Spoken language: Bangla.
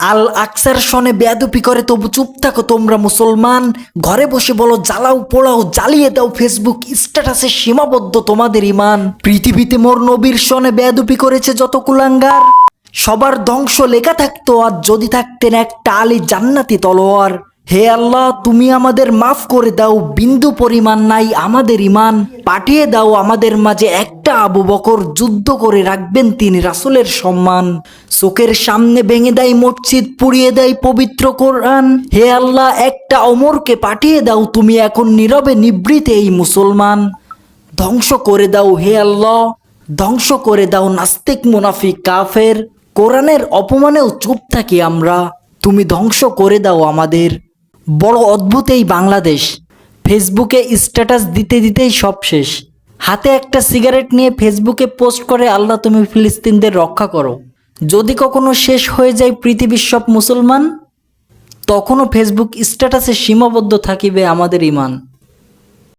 আল আকসার সনে বেয়াদুপি করে, তবু চুপ থাকো তোমরা মুসলমান। ঘরে বসে বলো, জ্বালাও, পোড়াও, জ্বালিয়ে দাও ফেসবুক স্ট্যাটাসে সীমাবদ্ধ তোমাদের ইমান পৃথিবীতে মোর নবীর সনে বেয়াদুপি করেছে যত কুলাঙ্গার। সবার ধ্বংস লেখা থাকতো, আর যদি থাকতেন একটা আলী জান্নাতি তলোয়ার। হে আল্লাহ, তুমি আমাদের মাফ করে দাও, বিন্দু পরিমাণ নাই আমাদের ইমান পাঠিয়ে দাও আমাদের মাঝে একটা আবু বকর যুদ্ধ করে রাখবেন তিনি রাসুলের সম্মান। চোখের সামনে ভেঙে দেয় মসজিদ, পুড়িয়ে দেয় পবিত্র কোরআন। হে আল্লাহ, একটা অমরকে পাঠিয়ে দাও, তুমি এখন নীরবে নিবৃতে এই মুসলমান। ধ্বংস করে দাও হে আল্লাহ, ধ্বংস করে দাও নাস্তিক মুনাফিক কাফের। কোরআনের অপমানেও চুপ থাকি আমরা। তুমি ধ্বংস করে দাও আমাদের। বড় অদ্ভুত এই বাংলাদেশ। ফেসবুকে স্ট্যাটাস দিতে দিতেই সব শেষ। হাতে একটা সিগারেট নিয়ে ফেসবুকে পোস্ট করে, আল্লাহ, তুমি ফিলিস্তিনদের রক্ষা করো। যদি কখনো শেষ হয়ে যায় পৃথিবীর সব মুসলমান, তখনও ফেসবুক স্ট্যাটাসে সীমাবদ্ধ থাকিবে আমাদের ইমান